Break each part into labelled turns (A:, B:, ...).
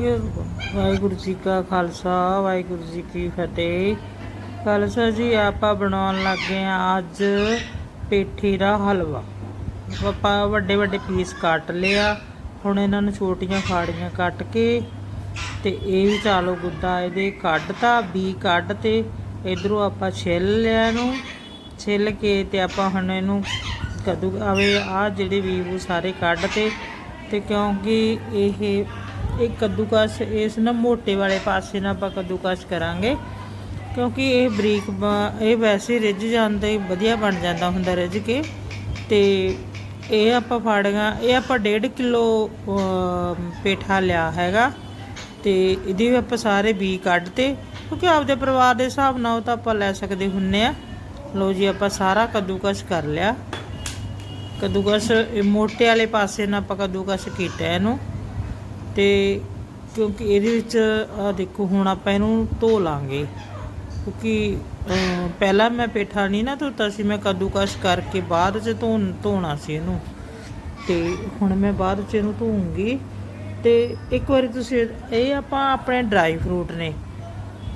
A: ਵਾਹਿਗੁਰੂ ਜੀ ਕਾ ਖਾਲਸਾ, ਵਾਹਿਗੁਰੂ ਜੀ ਕੀ ਫਤਿਹ। ਖਾਲਸਾ ਜੀ, ਆਪਾਂ ਬਣਾਉਣ ਲੱਗੇ ਆ ਅੱਜ ਪੇਠੀ ਦਾ ਹਲਵਾ। ਆਪਾਂ ਵੱਡੇ ਵੱਡੇ ਪੀਸ ਕੱਟ ਲਿਆ, ਹੁਣ ਇਹਨਾਂ ਨੂੰ ਛੋਟੀਆਂ ਫਾੜੀਆਂ ਕੱਟ ਕੇ ਤੇ ਇਹ ਵੀ ਚਾਲੋ ਗੁੱਦਾ ਇਹਦੇ ਕੱਢਤਾ, ਬੀ ਕੱਢ ਤੇ ਇਧਰੋਂ ਆਪਾਂ ਛਿੱਲ ਲਿਆ ਇਹਨੂੰ। ਛਿੱਲ ਕੇ ਤੇ ਆਪਾਂ ਹੁਣ ਇਹਨੂੰ ਕਦੂ ਆਵੇ ਆ ਜਿਹੜੇ ਵੀ ਉਹ ਸਾਰੇ ਕੱਢ ਤੇ ਤੇ ਕਿਉਂਕਿ ਇਹ ਇਹ ਕੱਦੂਕਸ, ਇਸ ਨਾ ਮੋਟੇ ਵਾਲੇ ਪਾਸੇ ਨਾਲ ਆਪਾਂ ਕੱਦੂਕਸ ਕਰਾਂਗੇ। ਕਿਉਂਕਿ ਇਹ ਬਰੀਕ ਬ- ਇਹ ਵੈਸੇ ਰਿੱਝ ਜਾਂਦਾ ਹੀ ਵਧੀਆ ਬਣ ਜਾਂਦਾ ਹੁੰਦਾ ਰਿੱਝ ਕੇ। ਤੇ ਇਹ ਆਪਾਂ ਫਾੜੀਆਂ ਇਹ ਆਪਾਂ 1.5 ਕਿਲੋ ਪੇਠਾ ਲਿਆ ਹੈਗਾ। ਤੇ ਇਹਦੇ ਵੀ ਆਪਾਂ ਸਾਰੇ ਬੀ ਕੱਢਤੇ। ਕਿਉਂਕਿ ਆਪਦੇ ਪਰਿਵਾਰ ਦੇ ਹਿਸਾਬ ਨਾਲ ਉਹ ਤਾਂ ਆਪਾਂ ਲੈ ਸਕਦੇ ਹੁੰਨੇ ਆ। ਲੋ ਜੀ, ਆਪਾਂ ਸਾਰਾ ਕੱਦੂਕਸ ਕਰ ਲਿਆ। ਕੱਦੂਕਸ ਮੋਟੇ ਵਾਲੇ ਪਾਸੇ ਨਾਲ ਆਪਾਂ ਕੱਦੂਕਸ ਕੀਤਾ ਇਹਨੂੰ। ਤੇ ਕਿਉਂਕਿ ਇਹਦੇ ਵਿੱਚ ਆ ਦੇਖੋ, ਹੁਣ ਆਪਾਂ ਇਹਨੂੰ ਧੋ ਲਾਂਗੇ। ਕਿਉਂਕਿ ਪਹਿਲਾਂ ਮੈਂ ਪੇਠਾ ਨਹੀਂ ਨਾ ਧੋਤਾ ਸੀ, ਮੈਂ ਕੱਦੂਕਸ ਕਰਕੇ ਬਾਅਦ ਚ ਧੋਣ, ਧੋਣਾ ਸੀ ਇਹਨੂੰ। ਤੇ ਹੁਣ ਮੈਂ ਬਾਅਦ ਚ ਇਹਨੂੰ ਧੋਉਂਗੀ ਤੇ ਇੱਕ ਵਾਰੀ ਤੁਸੀਂ ਇਹ ਆਪਾਂ ਆਪਣੇ ਡਰਾਈ ਫਰੂਟ ਨੇ,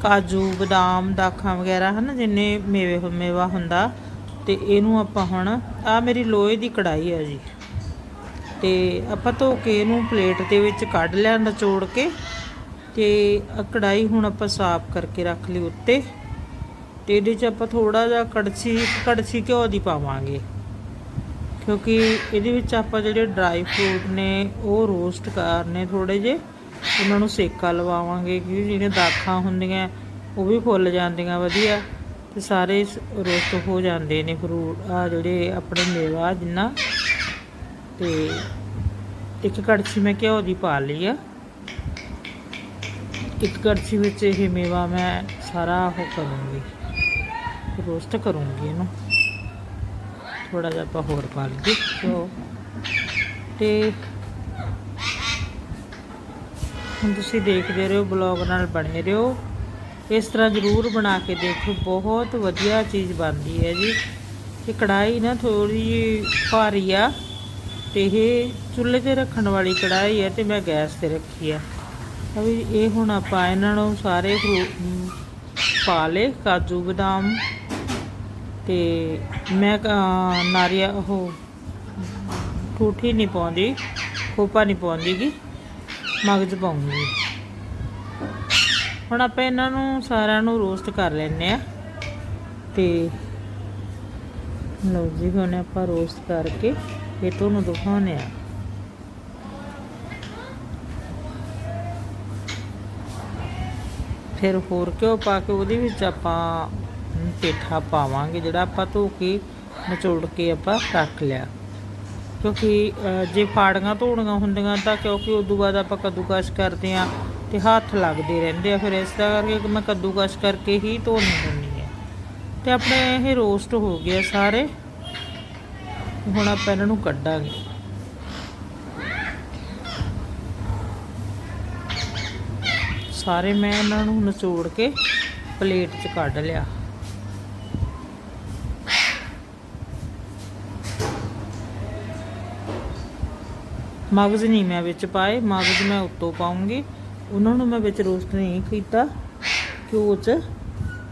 A: ਕਾਜੂ, ਬਦਾਮ, ਦਾਖਾਂ ਵਗੈਰਾ, ਹਨ, ਜਿੰਨੇ ਮੇਵੇ ਮੇਵਾ ਹੁੰਦਾ, ਤੇ ਇਹਨੂੰ ਆਪਾਂ ਹੁਣ ਆ ਮੇਰੀ ਲੋਹੇ ਦੀ ਕੜਾਈ ਹੈ ਜੀ। ਤੇ ਆਪਾਂ ਧੋ ਕੇ ਇਹਨੂੰ ਪਲੇਟ ਦੇ ਵਿੱਚ ਕੱਢ ਲਿਆ ਨਚੋੜ ਕੇ ਤੇ ਆਹ ਕੜਾਈ ਹੁਣ ਆਪਾਂ ਸਾਫ਼ ਕਰਕੇ ਰੱਖ ਲਈ ਉੱਤੇ ਤੇ ਇਹਦੇ 'ਚ ਆਪਾਂ ਥੋੜਾ ਜਿਹਾ ਕੜਛੀ ਕੜਛੀ ਘਿਓ ਦੀ ਪਾਵਾਂਗੇ। ਕਿਉਂਕਿ ਇਹਦੇ ਵਿੱਚ ਆਪਾਂ ਜਿਹੜੇ ਡਰਾਈ ਫਰੂਟ ਨੇ, ਉਹ ਰੋਸਟ ਕਰਨੇ ਥੋੜੇ ਜੇ ਉਹਨਾਂ ਨੂੰ ਸੇਕਾ ਲਵਾਵਾਂਗੇ ਕਿ ਜਿਹੜੀਆਂ ਦਾਖਾਂ ਹੁੰਦੀਆਂ, ਉਹ ਵੀ ਫੁੱਲ ਜਾਂਦੀਆਂ ਵਧੀਆ ਤੇ ਸਾਰੇ ਰੋਸਟ ਹੋ ਜਾਂਦੇ ਨੇ ਫਰੂਟ ਆ ਜਿਹੜੇ ਆਪਣੇ ਮੇਵਾ ਜਿੰਨਾ ਤੇ ਇੱਕ ਕੜਛੀ ਮੈਂ ਘਿਓ ਦੀ ਪਾ ਲਈ ਆ। ਇੱਕ ਕੜਛੀ ਵਿੱਚ ਇਹ ਮੇਵਾ ਮੈਂ ਸਾਰਾ ਉਹ ਕਰੂੰਗੀ, ਰੋਸਟ ਕਰੂੰਗੀ ਇਹਨੂੰ। ਥੋੜਾ ਜਿਹਾ ਆਪਾਂ ਹੋਰ ਪਾ ਲਈਏ ਘਿਓ। ਤੇ ਹੁਣ ਤੁਸੀਂ ਦੇਖਦੇ ਰਹੋ, ਬਲੌਗ ਨਾਲ ਬਣੇ ਰਹੋ। ਇਸ ਤਰ੍ਹਾਂ ਜ਼ਰੂਰ ਬਣਾ ਕੇ ਦੇਖੋ, ਬਹੁਤ ਵਧੀਆ ਚੀਜ਼ ਬਣਦੀ ਹੈ ਜੀ। ਇਹ ਕੜਾਈ ਨਾ ਥੋੜੀ ਜਿਹੀ ਭਾਰੀ ਆ। ਤੇ ਇਹ ਚੁੱਲ੍ਹੇ ਤੇ ਰੱਖਣ ਵਾਲੀ ਕੜਾਈ ਹੈ ਤੇ ਮੈਂ ਗੈਸ ਤੇ ਰੱਖੀ ਹੈ ਵੀ ਇਹ ਹੁਣ ਆਪਾਂ ਇਹਨਾਂ ਨੂੰ ਸਾਰੇ ਫਰੂ- ਪਾ ਲਏ, ਕਾਜੂ, ਬਦਾਮ ਤੇ ਮੈਂ ਨਾਰੀਆ ਉਹ ਠੂਠੀ ਨਹੀਂ ਪਾਉਂਦੀ, ਖੋਪਾ ਨਹੀਂ ਪਾਉਂਦੀ ਗੀ ਮਗਜ਼ ਪਾਉਂਗੀ। ਹੁਣ ਆਪਾਂ ਇਹਨਾਂ ਨੂੰ ਸਾਰਿਆਂ ਨੂੰ ਰੋਸਟ ਕਰ ਲੈਨੇ ਆ ਤੇ ਲਓ ਜੀ, ਹੁਣ ਆਪਾਂ ਰੋਸਟ ਕਰਕੇ ਇਹ ਤੁਹਾਨੂੰ ਦਿਖਾਉਂਦੇ ਆ। ਫਿਰ ਹੋਰ ਘਿਓ ਪਾ ਕੇ ਉਹਦੇ ਵਿੱਚ ਆਪਾਂ ਪੇਠਾ ਪਾਵਾਂਗੇ, ਜਿਹੜਾ ਆਪਾਂ ਧੋ ਕੇ ਨਿਚੋੜ ਕੇ ਆਪਾਂ ਰੱਖ ਲਿਆ। ਕਿਉਂਕਿ ਜੇ ਫਾੜੀਆਂ ਧੋਣੀਆਂ ਹੁੰਦੀਆਂ ਤਾਂ ਕਿਉਂਕਿ ਉਦੋਂ ਬਾਅਦ ਆਪਾਂ ਕੱਦੂਕਸ਼ ਕਰਦੇ ਆ ਤੇ ਹੱਥ ਲੱਗਦੇ ਰਹਿੰਦੇ ਆ। ਫਿਰ ਇਸ ਤਰ੍ਹਾਂ ਕਰਕੇ ਮੈਂ ਕੱਦੂਕਸ਼ ਕਰਕੇ ਹੀ ਧੋਣੀ ਹੁੰਦੀ ਹੈ ਤੇ ਆਪਣੇ ਇਹ ਰੋਸਟ ਹੋ ਗਏ ਸਾਰੇ। ਹੁਣ ਆਪਾਂ ਇਹਨਾਂ ਨੂੰ ਕੱਢਾਂਗੇ। ਸਾਰੇ ਮੈਂ ਇਹਨਾਂ ਨੂੰ ਨਿਚੋੜ ਕੇ ਪਲੇਟ 'ਚ ਕੱਢ ਲਿਆ। ਮਗਜ਼ ਨਹੀਂ ਮੈਂ ਵਿੱਚ ਪਾਏ, ਮਗਜ਼ ਮੈਂ ਉੱਤੋਂ ਪਾਉਂਗੀ। ਉਹਨਾਂ ਨੂੰ ਮੈਂ ਵਿੱਚ ਰੋਸਟ ਨਹੀਂ ਕੀਤਾ। ਘਿਓ 'ਚ।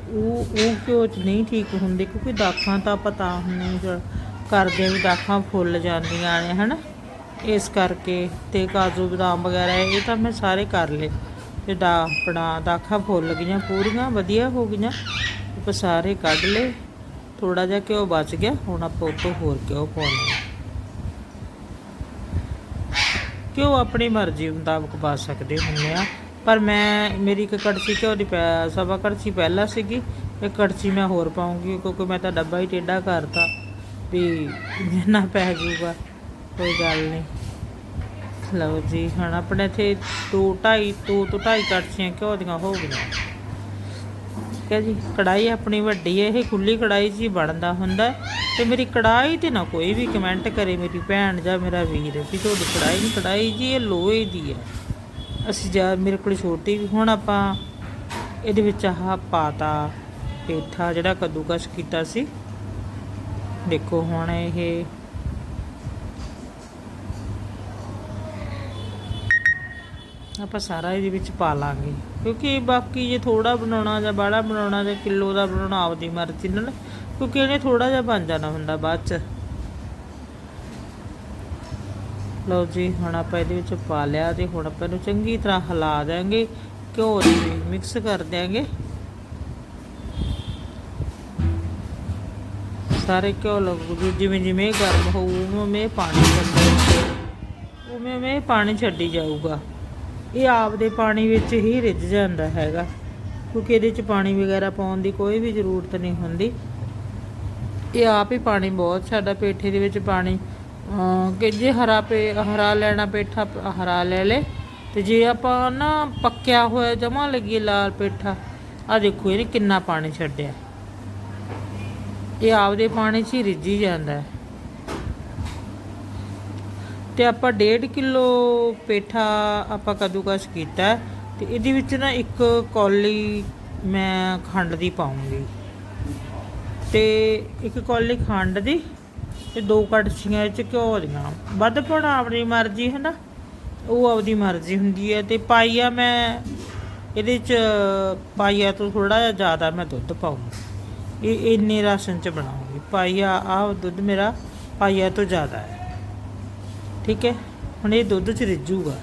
A: ਉਹ ਉਹ ਘਿਓ 'ਚ ਨਹੀਂ ਠੀਕ ਹੁੰਦੇ, ਕਿਉਂਕਿ ਦਾਖਾਂ ਤਾਂ ਪਤਾ ਨਹੀਂ ਕਰਦੇ ਵੀ ਦਾਖਾਂ ਫੁੱਲ ਜਾਂਦੀਆਂ ਨੇ, ਹਨਾ? ਇਸ ਕਰਕੇ ਤੇ ਕਾਜੂ ਬਦਾਮ ਵਗੈਰਾ, ਇਹ ਤਾਂ ਮੈਂ ਸਾਰੇ ਕਰ ਲਏ। ਤੇ ਦਾ ਆਪਣਾ ਦਾਖਾਂ ਫੁੱਲ ਗਈਆਂ ਪੂਰੀਆਂ, ਵਧੀਆ ਹੋ ਗਈਆਂ। ਆਪਾਂ ਸਾਰੇ ਕੱਢ ਲਏ। ਥੋੜਾ ਜਿਹਾ ਘਿਓ ਬਚ ਗਿਆ, ਹੁਣ ਆਪਾਂ ਉੱਤੋਂ ਹੋਰ ਘਿਓ ਪਾਉਣਾ। ਘਿਓ ਆਪਣੀ ਮਰਜ਼ੀ ਮੁਤਾਬਕ ਪਾ ਸਕਦੇ ਹੁੰਦੇ ਆ। ਪਰ ਮੈਂ, ਮੇਰੀ ਇੱਕ ਕੜਛੀ ਘਿਓ ਦੀ ਪੈ, ਸਵਾ ਕੜਛੀ ਪਹਿਲਾਂ ਸੀਗੀ। ਇੱਕ ਕੜਛੀ ਮੈਂ ਹੋਰ ਪਾਉਂਗੀ, ਕਿਉਂਕਿ ਮੈਂ ਤਾਂ ਡੱਬਾ ਹੀ ਟੇਢਾ ਕਰਤਾ। ਵੀ ਜਿੰਨਾ ਪੈ ਜਾਊਗਾ, ਕੋਈ ਗੱਲ ਨਹੀਂ। ਲਓ ਜੀ, ਹੁਣ ਆਪਣੇ ਇੱਥੇ ਦੋ ਢਾਈ, ਦੋ ਤੋਂ ਢਾਈ ਕੜਛੀਆਂ ਘਿਓ ਦੀਆਂ ਹੋ ਗਈਆਂ। ਠੀਕ ਹੈ ਜੀ ਕੜਾਈ ਆਪਣੀ ਵੱਡੀ ਹੈ, ਇਹ ਖੁੱਲੀ ਕੜਾਈ 'ਚ ਹੀ ਬਣਦਾ ਹੁੰਦਾ ਹੈ। ਤੇ ਮੇਰੀ ਕੜਾਈ ਤੇ ਨਾ ਕੋਈ ਵੀ ਕਮੈਂਟ ਕਰੇ, ਮੇਰੀ ਭੈਣ ਜਾਂ ਮੇਰਾ ਵੀਰ, ਵੀ ਤੁਹਾਡੀ ਕੜਾਈ ਨਹੀਂ ਕੜਾਈ ਜੀ ਇਹ ਲੋਹੇ ਦੀ ਹੈ। ਅਸੀਂ ਜਾਂ, ਮੇਰੇ ਕੋਲ ਛੋਟੀ ਵੀ, ਹੁਣ ਆਪਾਂ ਇਹਦੇ ਵਿੱਚ ਆਹ ਪਾਤਾ, ਪੇਠਾ ਜਿਹੜਾ ਕੱਦੂਕਸ਼ ਕੀਤਾ ਸੀ। ਦੇਖੋ ਹੁਣ ਇਹ ਆਪਾਂ ਸਾਰਾ ਇਹਦੇ ਵਿੱਚ ਪਾ ਲਾਂਗੇ। ਕਿਉਂਕਿ ਬਾਕੀ ਜੇ ਥੋੜਾ ਬਣਾਉਣਾ ਜਾਂ ਬਾੜਾ ਬਣਾਉਣਾ ਜਾਂ ਕਿਲੋ ਦਾ ਬਣਾਉਣਾ ਆਪਦੀ ਮਰਜ਼ੀ ਨਾਲ, ਕਿਉਂਕਿ ਇਹਨੇ ਥੋੜਾ ਜਿਹਾ ਬਣ ਜਾਣਾ ਹੁੰਦਾ ਬਾਅਦ ਚ। ਲਓ ਜੀ, ਹੁਣ ਆਪਾਂ ਇਹਦੇ ਵਿੱਚ ਪਾ ਲਿਆ ਤੇ ਹੁਣ ਆਪਾਂ ਇਹਨੂੰ ਚੰਗੀ ਤਰ੍ਹਾਂ ਹਿਲਾ ਦਿਆਂਗੇ, ਘਿਓ ਦੇ ਮਿਕਸ ਕਰ ਦਿਆਂਗੇ। ਸਾਰੇ ਘਿਓ ਲੱਗੂ ਜਿਵੇਂ ਜਿਵੇਂ ਗਰਮ ਹੋਊ, ਉਵੇਂ ਉਵੇਂ ਪਾਣੀ ਛੱਡੇ ਉਵੇਂ ਉਵੇਂ ਪਾਣੀ ਛੱਡੀ ਜਾਊਗਾ। ਇਹ ਆਪ ਦੇ ਪਾਣੀ ਵਿੱਚ ਹੀ ਰਿੱਝ ਜਾਂਦਾ ਹੈਗਾ, ਕਿਉਂਕਿ ਇਹਦੇ ਚ ਪਾਣੀ ਵਗੈਰਾ ਪਾਉਣ ਦੀ ਕੋਈ ਵੀ ਜ਼ਰੂਰਤ ਨਹੀਂ ਹੁੰਦੀ। ਇਹ ਆਪ ਹੀ ਪਾਣੀ ਬਹੁਤ, ਸਾਡਾ ਪੇਠੇ ਦੇ ਵਿੱਚ ਪਾਣੀ ਕਿ ਜੇ ਹਰਾ ਪੇ, ਹਰਾ ਲੈਣਾ ਪੇਠਾ, ਹਰਾ ਲੈ ਲੈ, ਤੇ ਜੇ ਆਪਾਂ ਨਾ ਪੱਕਿਆ ਹੋਇਆ ਜਮਾ ਲੱਗੀ ਲਾਲ ਪੇਠਾ ਆ ਦੇਖੋ ਇਹਨੇ ਕਿੰਨਾ ਪਾਣੀ ਛੱਡਿਆ। ਇਹ ਆਪਦੇ ਪਾਣੀ 'ਚ ਹੀ ਰਿੱਝੀ ਜਾਂਦਾ ਹੈ। ਤੇ ਆਪਾਂ 1.5 ਕਿਲੋ ਪੇਠਾ ਆਪਾਂ ਕਦੂਕਸ ਕੀਤਾ ਹੈ ਤੇ ਇਹਦੇ ਵਿੱਚ ਨਾ ਇੱਕ ਕੌਲੀ ਮੈਂ ਖੰਡ ਦੀ ਪਾਉਂਗੀ। ਤੇ ਇੱਕ ਕੌਲੀ ਖੰਡ ਦੀ ਤੇ ਦੋ ਕੜਛੀਆਂ ਇਹ ਚ ਘਿਓ ਦੀਆਂ। ਵੱਧ ਪਾਉਣਾ ਆਪਣੀ ਮਰਜ਼ੀ, ਹੈ ਨਾ? ਉਹ ਆਪਦੀ ਮਰਜ਼ੀ ਹੁੰਦੀ ਹੈ ਤੇ ਪਾਈਆ ਮੈਂ ਇਹਦੇ ਚ, ਪਾਈਆ ਤੋਂ ਥੋੜਾ ਜਿਹਾ ਜ਼ਿਆਦਾ ਮੈਂ ਦੁੱਧ ਪਾਉਂਗੀ ਇਹ ਇੰਨੇ ਰਾਸ਼ਨ ਚ ਬਣਾਉਂਗੀ। ਪਾਈਆ ਆਹ ਦੁੱਧ ਮੇਰਾ ਪਾਈਆ ਤੋਂ ਜ਼ਿਆਦਾ ਹੈ। ਠੀਕ ਹੈ? ਹੁਣ ਇਹ ਦੁੱਧ ਚ ਰਿੱਝੂਗਾ।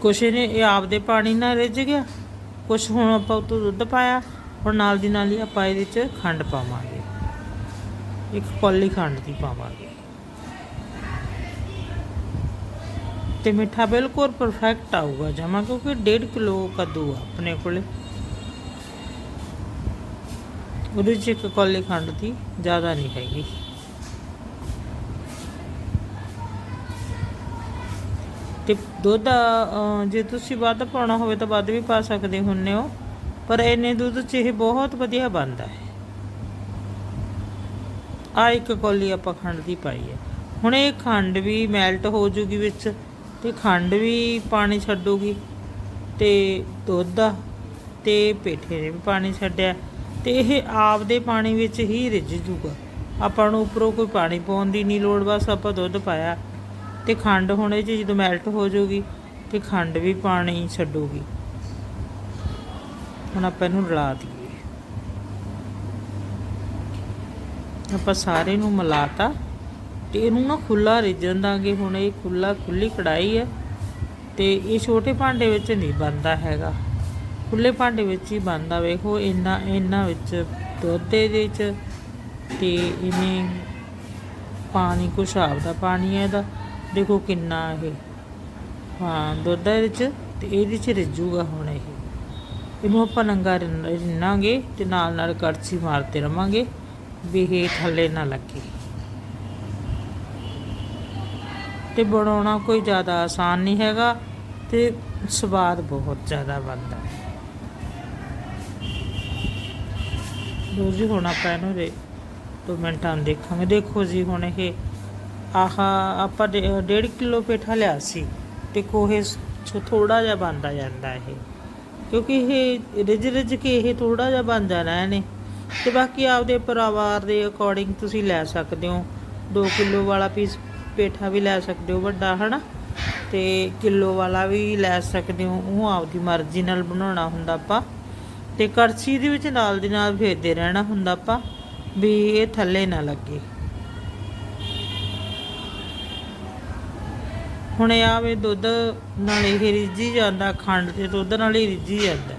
A: ਕੁਛ ਇਹਨੇ, ਇਹ ਆਪਦੇ ਪਾਣੀ ਨਾਲ ਰਿੱਝ ਗਿਆ। ਕੁਛ ਹੁਣ ਆਪਾਂ ਉਤੋਂ ਦੁੱਧ ਪਾਇਆ। ਹੁਣ ਨਾਲ ਦੀ ਨਾਲ ਹੀ ਆਪਾਂ ਇਹਦੇ ਚ ਖੰਡ ਪਾਵਾਂਗੇ। ਇੱਕ ਕੌਲੀ ਖੰਡ ਦੀ ਪਾਵਾਂਗੇ। ਤੇ ਮਿੱਠਾ ਬਿਲਕੁਲ ਪਰਫੈਕਟ ਆਊਗਾ, ਜਮਾ ਕਿਉਂਕਿ 1.5 ਕਿਲੋ ਕੱਦੂ ਆ ਆਪਣੇ ਕੋਲੇ। ਉਹਦੇ ਚ ਇੱਕ ਕੌਲੀ ਖੰਡ ਦੀ ਜ਼ਿਆਦਾ ਨਹੀਂ ਹੈਗੀ। ਤੇ ਦੁੱਧ ਜੇ ਤੁਸੀਂ ਵੱਧ ਪਾਉਣਾ ਹੋਵੇ ਤਾਂ ਵੱਧ ਵੀ ਪਾ ਸਕਦੇ ਹੁੰਨੇ ਹੋ, ਪਰ ਇੰਨੇ ਦੁੱਧ 'ਚ ਇਹ ਬਹੁਤ ਵਧੀਆ ਬਣਦਾ ਹੈ। ਆ ਇੱਕ ਕੌਲੀ ਆਪਾਂ ਖੰਡ ਦੀ ਪਾਈ ਹੈ। ਹੁਣ ਇਹ ਖੰਡ ਵੀ ਮੈਲਟ ਹੋ ਜੂਗੀ ਵਿੱਚ ਤੇ ਖੰਡ ਵੀ ਪਾਣੀ ਛੱਡੂਗੀ ਤੇ ਦੁੱਧ ਆ, ਤੇ ਪੇਠੇ ਨੇ ਵੀ ਪਾਣੀ ਛੱਡਿਆ। ਤੇ ਇਹ ਆਪ ਦੇ ਪਾਣੀ ਵਿੱਚ ਹੀ ਰਿੱਝ ਜੂਗਾ। ਆਪਾਂ ਨੂੰ ਉੱਪਰੋਂ ਕੋਈ ਪਾਣੀ ਪਾਉਣ ਦੀ ਨਹੀਂ ਲੋੜ, ਬਸ ਆਪਾਂ ਦੁੱਧ ਪਾਇਆ। ਤੇ ਖੰਡ ਹੁਣ ਇਹ 'ਚ ਜਦੋਂ ਮੈਲਟ ਹੋ ਜਾਊਗੀ ਤੇ ਖੰਡ ਵੀ ਪਾਣੀ ਛੱਡੂਗੀ। ਹੁਣ ਆਪਾਂ ਇਹਨੂੰ ਰਲਾ ਦਈਏ। ਆਪਾਂ ਸਾਰੇ ਨੂੰ ਮਿਲਾਤਾ ਤੇ ਇਹਨੂੰ ਨਾ ਖੁੱਲਾ ਰਿੱਝਣ ਦਾਂਗੇ। ਹੁਣ ਇਹ ਖੁੱਲਾ ਖੁੱਲੀ ਕੜਾਈ ਹੈ ਤੇ ਇਹ ਛੋਟੇ ਭਾਂਡੇ ਵਿੱਚ ਨਹੀਂ ਬਣਦਾ ਹੈਗਾ। ਖੁੱਲੇ ਭਾਂਡੇ ਵਿੱਚ ਹੀ ਬਣਦਾ। ਵੇਖੋ, ਇੰਨਾ ਇੰਨਾ ਵਿੱਚ ਦੁੱਧ ਇਹਦੇ ਵਿੱਚ ਤੇ ਇਹਨੇ ਪਾਣੀ, ਕੁਛ ਆਪਦਾ ਪਾਣੀ ਹੈ ਇਹਦਾ। ਦੇਖੋ ਕਿੰਨਾ ਇਹ। ਹਾਂ, ਦੁੱਧ ਹੈ ਇਹਦੇ ਤੇ ਇਹਦੇ ਚ ਰਿੱਝੂਗਾ ਹੁਣ ਇਹ। ਇਹਨੂੰ ਆਪਾਂ ਨੰਗਾ ਰਿੰਨ- ਰਿੰਨਾਂਗੇ ਤੇ ਨਾਲ ਨਾਲ ਕੜਛੀ ਮਾਰਦੇ ਰਵਾਂਗੇ ਵੀ ਇਹ ਥੱਲੇ ਨਾ ਲੱਗੇ। ਤੇ ਬਣਾਉਣਾ ਕੋਈ ਜ਼ਿਆਦਾ ਆਸਾਨ ਨਹੀਂ ਹੈਗਾ ਤੇ ਸਵਾਦ ਬਹੁਤ ਜ਼ਿਆਦਾ ਬਣਦਾ। ਹੈ ਲਓ ਜੀ, ਹੁਣ ਆਪਾਂ ਇਹਨੂੰ ਦੇ ਦੋ ਮਿੰਟਾਂ ਨੂੰ ਦੇਖਾਂਗੇ। ਦੇਖੋ ਜੀ, ਹੁਣ ਇਹ ਆਹ, ਆਪਾਂ 1.5 ਕਿਲੋ ਪੇਠਾ ਲਿਆ ਸੀ ਤੇ ਕੋਹੇ ਥੋੜਾ ਜਿਹਾ ਬਣਦਾ ਜਾਂਦਾ ਇਹ। ਕਿਉਂਕਿ ਇਹ ਰਿਜ ਰਿਜ ਕੇ ਇਹ ਥੋੜਾ ਜਿਹਾ ਬਣ ਜਾਣਾ ਇਹਨੇ ਤੇ ਬਾਕੀ ਆਪਦੇ ਪਰਿਵਾਰ ਦੇ ਅਕੋਰਡਿੰਗ ਤੁਸੀਂ ਲੈ ਸਕਦੇ ਹੋ। 2 ਕਿਲੋ ਵਾਲਾ ਪੀਸ ਪੇਠਾ ਵੀ ਲੈ ਸਕਦੇ ਹੋ ਵੱਡਾ, ਹਨਾ? ਤੇ ਕਿਲੋ ਵਾਲਾ ਵੀ ਲੈ ਸਕਦੇ ਹੋ, ਉਹ ਆਪਦੀ ਮਰਜ਼ੀ ਨਾਲ ਬਣਾਉਣਾ ਹੁੰਦਾ ਆਪਾਂ। ਤੇ ਕੜਛੀ ਦੇ ਵਿੱਚ ਨਾਲ ਦੀ ਨਾਲ ਫੇਰਦੇ ਰਹਿਣਾ ਹੁੰਦਾ ਆਪਾਂ, ਵੀ ਇਹ ਥੱਲੇ ਨਾ ਲੱਗੇ। ਹੁਣ ਇਹ ਆਵੇ ਦੁੱਧ, ਨਾਲ ਇਹ ਰਿੱਝੀ ਜਾਂਦਾ, ਖੰਡ ਤੇ ਦੁੱਧ ਨਾਲ ਹੀ ਰਿੱਝੀ ਜਾਂਦਾ।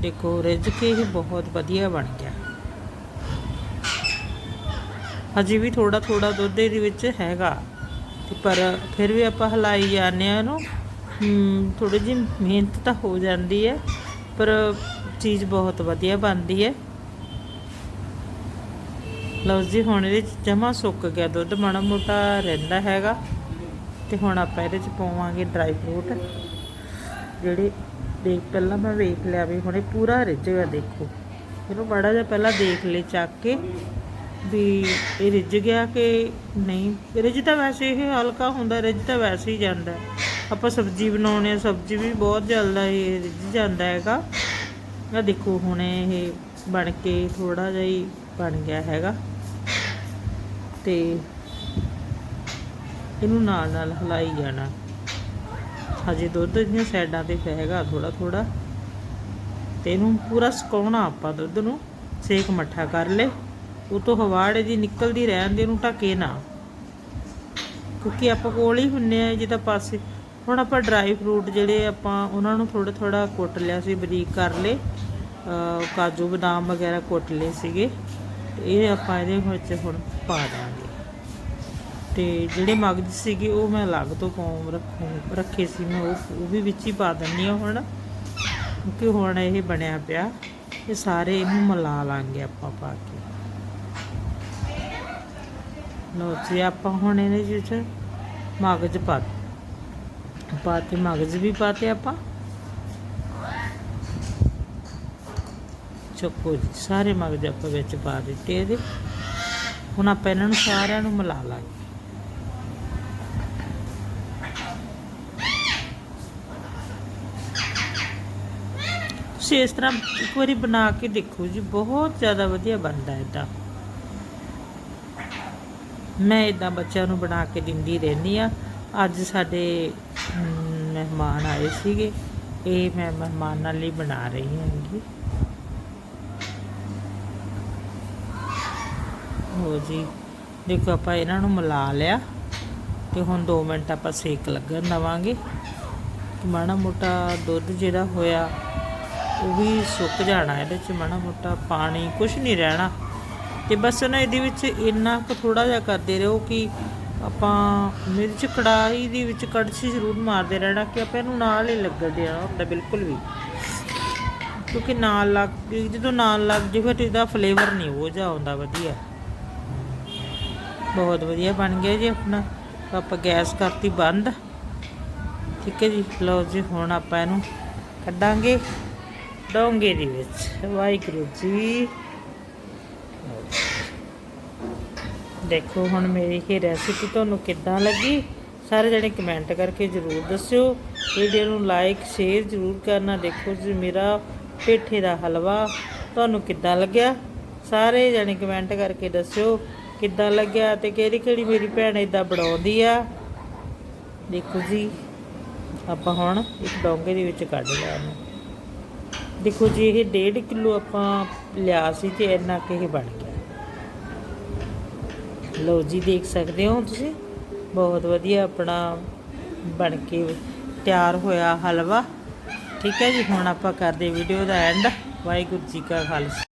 A: ਦੇਖੋ, ਰਿੱਝ ਕੇ ਇਹ ਬਹੁਤ ਵਧੀਆ ਬਣ ਗਿਆ। ਹਜੇ ਵੀ ਥੋੜਾ ਥੋੜਾ ਦੁੱਧ ਇਹਦੇ ਵਿੱਚ ਹੈਗਾ। ਤੇ ਪਰ ਫਿਰ ਵੀ ਆਪਾਂ ਹਲਾਈ ਜਾਂਦੇ ਆ ਇਹਨੂੰ। ਥੋੜੀ ਜਿਹੀ ਮਿਹਨਤ ਤਾਂ ਹੋ ਜਾਂਦੀ ਹੈ, ਪਰ ਚੀਜ਼ ਬਹੁਤ ਵਧੀਆ ਬਣਦੀ ਹੈ। ਲਓ ਜੀ, ਹੁਣ ਇਹਦੇ ਚ ਜਮਾ ਸੁੱਕ ਗਿਆ ਦੁੱਧ, ਮਾੜਾ ਮੋਟਾ ਰਹਿੰਦਾ ਹੈਗਾ। ਤੇ ਹੁਣ ਆਪਾਂ ਇਹਦੇ ਚ ਪਾਵਾਂਗੇ ਡਰਾਈ ਫਰੂਟ ਜਿਹੜੇ ਦੇਖ, ਪਹਿਲਾਂ ਮੈਂ ਵੇਖ ਲਿਆ ਵੀ ਹੁਣ ਇਹ ਪੂਰਾ ਰਿੱਝ ਗਿਆ, ਦੇਖੋ। ਇਹਨੂੰ ਬੜਾ ਜਿਹਾ ਪਹਿਲਾਂ ਦੇਖ ਲੈ ਚੱਕ ਕੇ। ਵੀ ਇਹ ਰਿੱਝ ਗਿਆ ਕਿ ਨਹੀਂ? ਰਿੱਝ ਤਾਂ ਵੈਸੇ ਇਹ ਹਲਕਾ ਹੁੰਦਾ, ਰਿੱਝ ਤਾਂ ਵੈਸੇ ਹੀ ਜਾਂਦਾ। ਆਪਾਂ ਸਬਜ਼ੀ ਬਣਾਉਣੇ ਆ ਸਬਜ਼ੀ ਵੀ ਬਹੁਤ ਜਲਦਾ ਇਹ ਰਿੱਝ ਜਾਂਦਾ ਹੈਗਾ। ਆ ਦੇਖੋ, ਹੁਣ ਇਹ ਬਣ ਕੇ ਥੋੜਾ ਜਿਹਾ ਹੀ ਬਣ ਗਿਆ ਹੈਗਾ। ਤੇ ਇਹਨੂੰ ਨਾਲ ਨਾਲ ਹਿਲਾਈ ਜਾਣਾ। ਹਜੇ ਦੁੱਧ ਦੀਆਂ ਸਾਈਡਾਂ ਤੇ ਹੈਗਾ ਥੋੜਾ ਥੋੜਾ ਤੇ ਇਹਨੂੰ ਪੂਰਾ ਸੁਕਾਉਣਾ ਆਪਾਂ ਦੁੱਧ ਨੂੰ। ਸੇਕ ਮੱਠਾ ਕਰ ਲੈ ਉਹ ਤੋਂ ਹਵਾੜ ਇਹਦੀ ਨਿਕਲਦੀ ਰਹਿਣ ਦੇ ਨੂੰ ਢਕੇ ਨਾ। ਕਿਉਂਕਿ ਆਪਾਂ ਕੋਲ ਹੀ ਹੁੰਨੇ ਆ ਜਿਹਦਾ ਪਾਸੇ। ਹੁਣ ਆਪਾਂ ਡਰਾਈ ਫਰੂਟ ਜਿਹੜੇ ਆਪਾਂ, ਉਹਨਾਂ ਨੂੰ ਥੋੜਾ ਥੋੜਾ ਕੁੱਟ ਲਿਆ ਸੀ, ਬਰੀਕ ਕਰ ਲਏ। ਕਾਜੂ ਬਦਾਮ ਵਗੈਰਾ ਕੁੱਟ ਲਏ ਸੀਗੇ। ਇਹ ਆਪਾਂ ਇਹਦੇ ਵਿੱਚ ਹੁਣ ਪਾ ਦਾਂਗੇ। ਤੇ ਜਿਹੜੇ ਮਗਜ ਸੀਗੇ, ਉਹ ਮੈਂ ਅਲੱਗ ਤੋਂ ਕੌਮ ਰੱਖੂ, ਰੱਖੇ ਸੀ ਮੈਂ, ਉਹ ਉਹ ਵੀ ਵਿੱਚ ਹੀ ਪਾ ਦਿੰਨੀ ਆ ਹੁਣ। ਕਿਉਂਕਿ ਹੁਣ ਇਹ ਬਣਿਆ ਪਿਆ। ਇਹ ਸਾਰੇ ਇਹਨੂੰ ਮਿਲਾ ਲਾਂਗੇ ਆਪਾਂ ਪਾ ਕੇ। ਲੋ ਜੀ, ਆਪਾਂ ਹੁਣ ਇਹਦੇ ਵਿੱਚ ਮਗਜ ਪਾ ਪਾਤੇ ਮਗਜ ਵੀ ਪਾਤੇ ਆਪਾਂ। ਚੱਕੋ ਜੀ, ਸਾਰੇ ਮਗਜ ਆਪਾਂ ਵਿੱਚ ਪਾ ਦਿੱਤੇ ਇਹਦੇ। ਹੁਣ ਆਪਾਂ ਇਹਨਾਂ ਨੂੰ ਸਾਰਿਆਂ ਨੂੰ ਮਿਲਾ ਲਾਂਗੇ। ਤੁਸੀਂ ਇਸ ਤਰ੍ਹਾਂ ਇੱਕ ਵਾਰੀ ਬਣਾ ਕੇ ਦੇਖੋ ਜੀ, ਬਹੁਤ ਜ਼ਿਆਦਾ ਵਧੀਆ ਬਣਦਾ ਇਦਾਂ। ਮੈਂ ਇਦਾਂ ਬੱਚਿਆਂ ਨੂੰ ਬਣਾ ਕੇ ਦਿੰਦੀ ਰਹਿੰਦੀ ਆ ਅੱਜ ਸਾਡੇ ਮਹਿਮਾਨ ਆਏ ਸੀਗੇ। ਇਹ ਮੈਂ ਮਹਿਮਾਨਾਂ ਲਈ ਬਣਾ ਰਹੀ ਹਾਂਗੀ। ਹੋ ਜੀ, ਦੇਖੋ ਆਪਾਂ ਇਹਨਾਂ ਨੂੰ ਮਿਲਾ ਲਿਆ ਤੇ ਹੁਣ 2 ਮਿੰਟ ਆਪਾਂ ਸੇਕ ਲੱਗਣ ਦਵਾਂਗੇ। ਮਾੜਾ ਮੋਟਾ ਦੁੱਧ ਜਿਹੜਾ ਹੋਇਆ, ਉਹ ਵੀ ਸੁੱਕ ਜਾਣਾ ਇਹਦੇ ਚ, ਮਾੜਾ ਮੋਟਾ ਪਾਣੀ ਕੁਝ ਨਹੀਂ ਰਹਿਣਾ। ਤੇ ਬਸ ਨਾ ਇਹਦੇ ਵਿੱਚ ਇੰਨਾ ਕੁ ਥੋੜਾ ਜਿਹਾ ਕਰਦੇ ਰਹੋ ਕਿ ਆਪਾਂ ਮਿਰਚ ਕੜਾਹੀ ਦੇ ਵਿੱਚ ਕੜਛੀ ਜ਼ਰੂਰ ਮਾਰਦੇ ਰਹਿਣਾ ਕਿ ਆਪਾਂ ਇਹਨੂੰ ਨਾਲ ਹੀ ਲੱਗਣ ਦੇਣਾ ਹੁੰਦਾ ਬਿਲਕੁਲ ਵੀ। ਕਿਉਂਕਿ ਨਾਲ ਲੱਗ, ਜਦੋਂ ਨਾਲ ਲੱਗ ਜੇ ਫਿਰ ਇਹਦਾ ਫਲੇਵਰ ਨਹੀਂ ਉਹ ਜਾ ਆਉਂਦਾ ਵਧੀਆ। ਬਹੁਤ ਵਧੀਆ ਬਣ ਗਿਆ ਜੀ ਆਪਣਾ। ਆਪਾਂ ਗੈਸ ਕਰਤੀ ਬੰਦ। ਠੀਕ ਹੈ ਜੀ, ਲਓ ਜੀ ਹੁਣ ਆਪਾਂ ਇਹਨੂੰ ਕੱਢਾਂਗੇ। ਡੋਂਗੇ ਦੇ ਵਿੱਚ। ਵਾਹਿਗੁਰੂ ਜੀ। ਦੇਖੋ, ਹੁਣ ਮੇਰੀ ਇਹ ਰੈਸਿਪੀ ਤੁਹਾਨੂੰ ਕਿੱਦਾਂ ਲੱਗੀ? ਸਾਰੇ ਜਣੇ ਕਮੈਂਟ ਕਰਕੇ ਜਰੂਰ ਦੱਸਿਓ। ਵੀਡੀਓ ਨੂੰ ਲਾਈਕ ਸ਼ੇਅਰ ਜਰੂਰ ਕਰਨਾ। ਦੇਖੋ ਜੀ, ਮੇਰਾ ਪੇਠੇ ਦਾ ਹਲਵਾ ਤੁਹਾਨੂੰ ਕਿੱਦਾਂ ਲੱਗਿਆ? ਸਾਰੇ ਜਣੇ ਕਮੈਂਟ ਕਰਕੇ ਦੱਸਿਓ ਕਿੱਦਾਂ ਲੱਗਿਆ ਤੇ ਕਿਹੜੀ ਕਿਹੜੀ ਮੇਰੀ ਭੈਣ ਇਦਾਂ ਬਣਾਉਂਦੀ ਆ। ਦੇਖੋ ਜੀ, ਆਪਾਂ ਹੁਣ ਇੱਕ ਡੋਂਗੇ ਦੇ ਵਿੱਚ ਕੱਢ ਲਿਆ ਇਹਨੂੰ ਦੇਖੋ ਜੀ, ਇਹ 1.5 ਕਿਲੋ ਆਪਾਂ ਲਿਆ ਸੀ ਤੇ ਇੰਨਾ ਕਿ ਇਹ ਬਣ ਗਿਆ। ਲਓ ਜੀ, ਦੇਖ ਸਕਦੇ ਹੋ ਤੁਸੀਂ? ਬਹੁਤ ਵਧੀਆ ਆਪਣਾ ਬਣ ਕੇ ਤਿਆਰ ਹੋਇਆ ਹਲਵਾ। ਠੀਕ ਹੈ ਜੀ, ਹੁਣ ਆਪਾਂ ਕਰਦੇ video the and Waheguru ji ਕਾ ਖਾਲਸਾ।